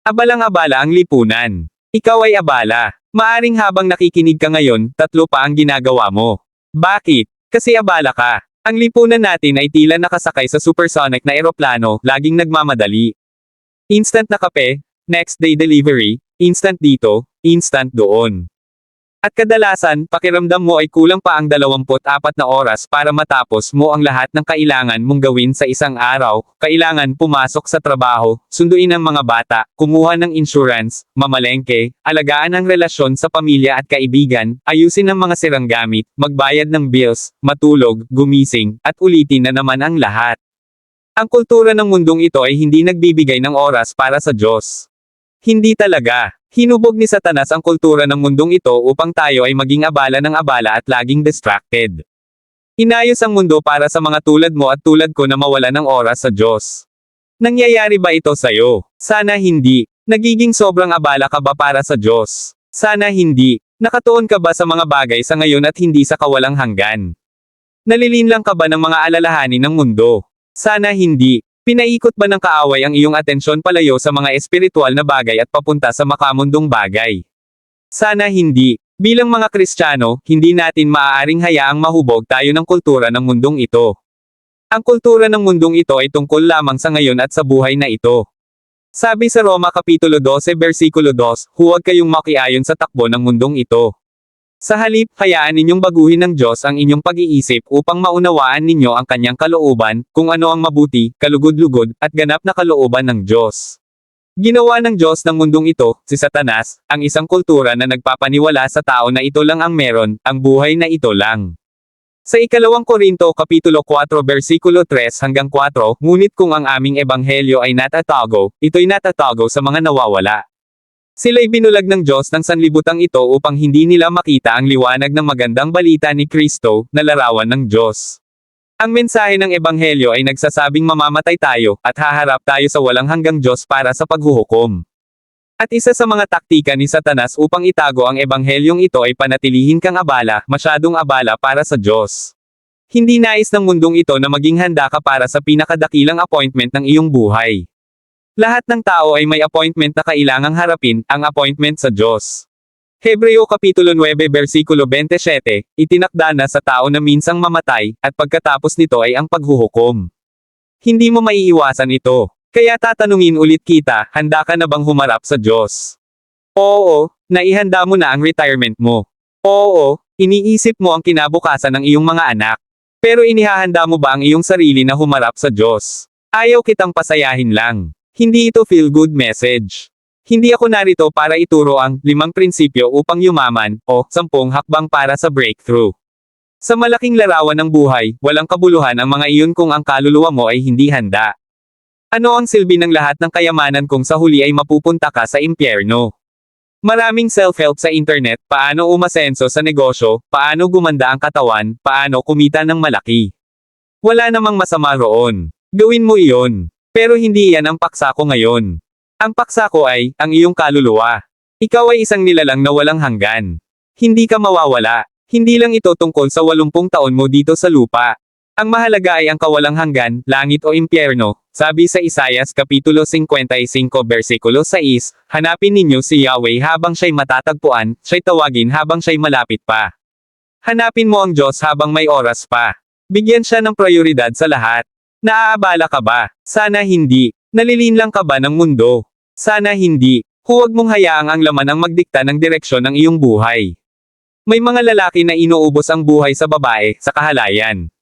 Abalang-abala ang lipunan. Ikaw ay abala. Maaring habang nakikinig ka ngayon, tatlo pa ang ginagawa mo. Bakit? Kasi abala ka. Ang lipunan natin ay tila nakasakay sa supersonic na eroplano, laging nagmamadali. Instant na kape, next day delivery, instant dito, instant doon. At kadalasan, pakiramdam mo ay kulang pa ang 24 na oras para matapos mo ang lahat ng kailangan mong gawin sa isang araw. Kailangan pumasok sa trabaho, sunduin ang mga bata, kumuha ng insurance, mamalengke, alagaan ang relasyon sa pamilya at kaibigan, ayusin ang mga sirang gamit, magbayad ng bills, matulog, gumising, at ulitin na naman ang lahat. Ang kultura ng mundong ito ay hindi nagbibigay ng oras para sa Diyos. Hindi talaga. Hinubog ni Satanas ang kultura ng mundong ito upang tayo ay maging abala ng abala at laging distracted. Inayos ang mundo para sa mga tulad mo at tulad ko na mawala ng oras sa Diyos. Nangyayari ba ito sa'yo? Sana hindi. Nagiging sobrang abala ka ba para sa Diyos? Sana hindi. Nakatuon ka ba sa mga bagay sa ngayon at hindi sa kawalang hanggan? Nalilinlang ka ba ng mga alalahanin ng mundo? Sana hindi. Pinaikot ba ng kaaway ang iyong atensyon palayo sa mga espiritual na bagay at papunta sa makamundong bagay? Sana hindi. Bilang mga Kristiyano, hindi natin maaaring hayaang mahubog tayo ng kultura ng mundong ito. Ang kultura ng mundong ito ay tungkol lamang sa ngayon at sa buhay na ito. Sabi sa Roma Kapitulo 12 versikulo 2, huwag kayong makiayon sa takbo ng mundong ito. Sa halip, hayaan ninyong baguhin ng Diyos ang inyong pag-iisip upang maunawaan ninyo ang kanyang kalooban, kung ano ang mabuti, kalugod-lugod, at ganap na kalooban ng Diyos. Ginawa ng Diyos ng mundong ito, si Satanas, ang isang kultura na nagpapaniwala sa tao na ito lang ang meron, ang buhay na ito lang. Sa ikalawang Korinto Kapitulo 4 versikulo 3 hanggang 4, ngunit kung ang aming ebanghelyo ay natatago, ito'y natatago sa mga nawawala. Sila'y binulag ng Diyos ng sanlibutang ito upang hindi nila makita ang liwanag ng magandang balita ni Kristo, na larawan ng Diyos. Ang mensahe ng Ebanghelyo ay nagsasabing mamamatay tayo, at haharap tayo sa walang hanggang Diyos para sa paghuhukom. At isa sa mga taktika ni Satanas upang itago ang Ebanghelyong ito ay panatilihin kang abala, masyadong abala para sa Diyos. Hindi nais ng mundong ito na maging handa ka para sa pinakadakilang appointment ng iyong buhay. Lahat ng tao ay may appointment na kailangang harapin, ang appointment sa Diyos. Hebreo Kapitulo 9 versikulo 27, itinakda na sa tao na minsang mamatay, at pagkatapos nito ay ang paghuhukom. Hindi mo maiiwasan ito. Kaya tatanungin ulit kita, handa ka na bang humarap sa Diyos? Oo, naihanda mo na ang retirement mo. Oo, iniisip mo ang kinabukasan ng iyong mga anak. Pero inihahanda mo ba ang iyong sarili na humarap sa Diyos? Ayaw kitang pasayahin lang. Hindi ito feel-good message. Hindi ako narito para ituro ang limang prinsipyo upang yumaman, o sampung hakbang para sa breakthrough. Sa malaking larawan ng buhay, walang kabuluhan ang mga iyon kung ang kaluluwa mo ay hindi handa. Ano ang silbi ng lahat ng kayamanan kung sa huli ay mapupunta ka sa impyerno? Maraming self-help sa internet, paano umasenso sa negosyo, paano gumanda ang katawan, paano kumita ng malaki. Wala namang masama roon. Gawin mo iyon. Pero hindi yan ang paksa ko ngayon. Ang paksa ko ay, ang iyong kaluluwa. Ikaw ay isang nilalang na walang hanggan. Hindi ka mawawala. Hindi lang ito tungkol sa 80 taon mo dito sa lupa. Ang mahalaga ay ang kawalang hanggan, langit o impyerno, sabi sa Isayas Kapitulo 55 versikulo 6, hanapin ninyo si Yahweh habang siya'y matatagpuan, siya'y tawagin habang siya'y malapit pa. Hanapin mo ang Diyos habang may oras pa. Bigyan siya ng prioridad sa lahat. Naaabala ka ba? Sana hindi. Nalilinlang ka ba ng mundo? Sana hindi. Huwag mong hayaang ang laman ang magdikta ng direksyon ng iyong buhay. May mga lalaki na inuubos ang buhay sa babae, sa kahalayan.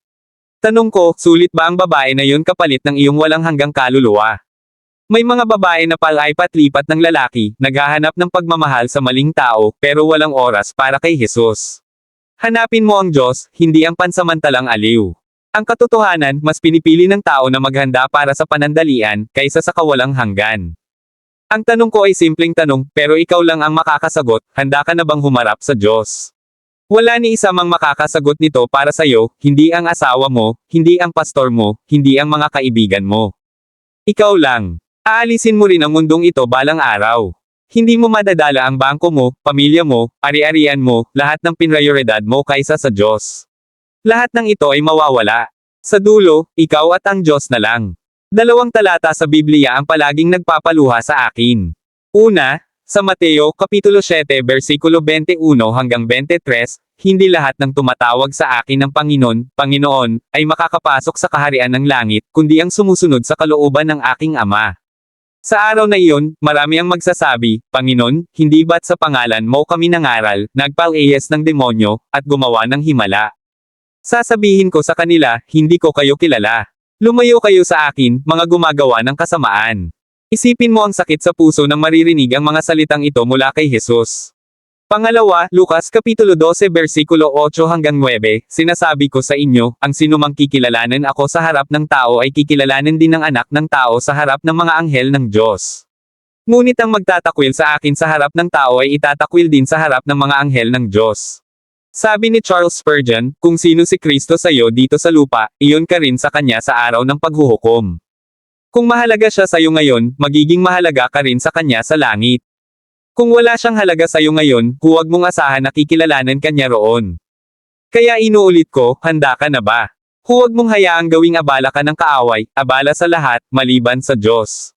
Tanong ko, sulit ba ang babae na yun kapalit ng iyong walang hanggang kaluluwa? May mga babae na palaipat-lipat ng lalaki, naghahanap ng pagmamahal sa maling tao, pero walang oras para kay Jesus. Hanapin mo ang Diyos, hindi ang pansamantalang aliw. Ang katotohanan, mas pinipili ng tao na maghanda para sa panandalian, kaysa sa kawalang hanggan. Ang tanong ko ay simpleng tanong, pero ikaw lang ang makakasagot, handa ka na bang humarap sa Diyos? Wala ni isa mang makakasagot nito para sa'yo, hindi ang asawa mo, hindi ang pastor mo, hindi ang mga kaibigan mo. Ikaw lang. Aalisin mo rin ang mundong ito balang araw. Hindi mo madadala ang bangko mo, pamilya mo, ari-arian mo, lahat ng pinrayoridad mo kaysa sa Diyos. Lahat ng ito ay mawawala. Sa dulo, ikaw at ang Diyos na lang. Dalawang talata sa Biblia ang palaging nagpapaluha sa akin. Una, sa Mateo, Kapitulo 7, versikulo 21 hanggang 23, hindi lahat ng tumatawag sa akin ng Panginoon, Panginoon, ay makakapasok sa kaharian ng langit, kundi ang sumusunod sa kalooban ng aking Ama. Sa araw na iyon, marami ang magsasabi, Panginoon, hindi ba't sa pangalan mo kami nangaral, nagpal-ayes ng demonyo, at gumawa ng himala? Sasabihin ko sa kanila, hindi ko kayo kilala. Lumayo kayo sa akin, mga gumagawa ng kasamaan. Isipin mo ang sakit sa puso nang maririnig ang mga salitang ito mula kay Jesus. Pangalawa, Lucas Kapitulo 12 versikulo 8 hanggang 9, sinasabi ko sa inyo, ang sinumang kikilalanin ako sa harap ng tao ay kikilalanin din ng anak ng tao sa harap ng mga anghel ng Diyos. Ngunit ang magtatakwil sa akin sa harap ng tao ay itatakwil din sa harap ng mga anghel ng Diyos. Sabi ni Charles Spurgeon, kung sino si Kristo sa iyo dito sa lupa, iyon ka rin sa kanya sa araw ng paghuhukom. Kung mahalaga siya sa iyo ngayon, magiging mahalaga ka rin sa kanya sa langit. Kung wala siyang halaga sa iyo ngayon, huwag mong asahan na kikilalanin kanya roon. Kaya inuulit ko, handa ka na ba? Huwag mong hayaang gawing abala ka ng kaaway, abala sa lahat, maliban sa Diyos.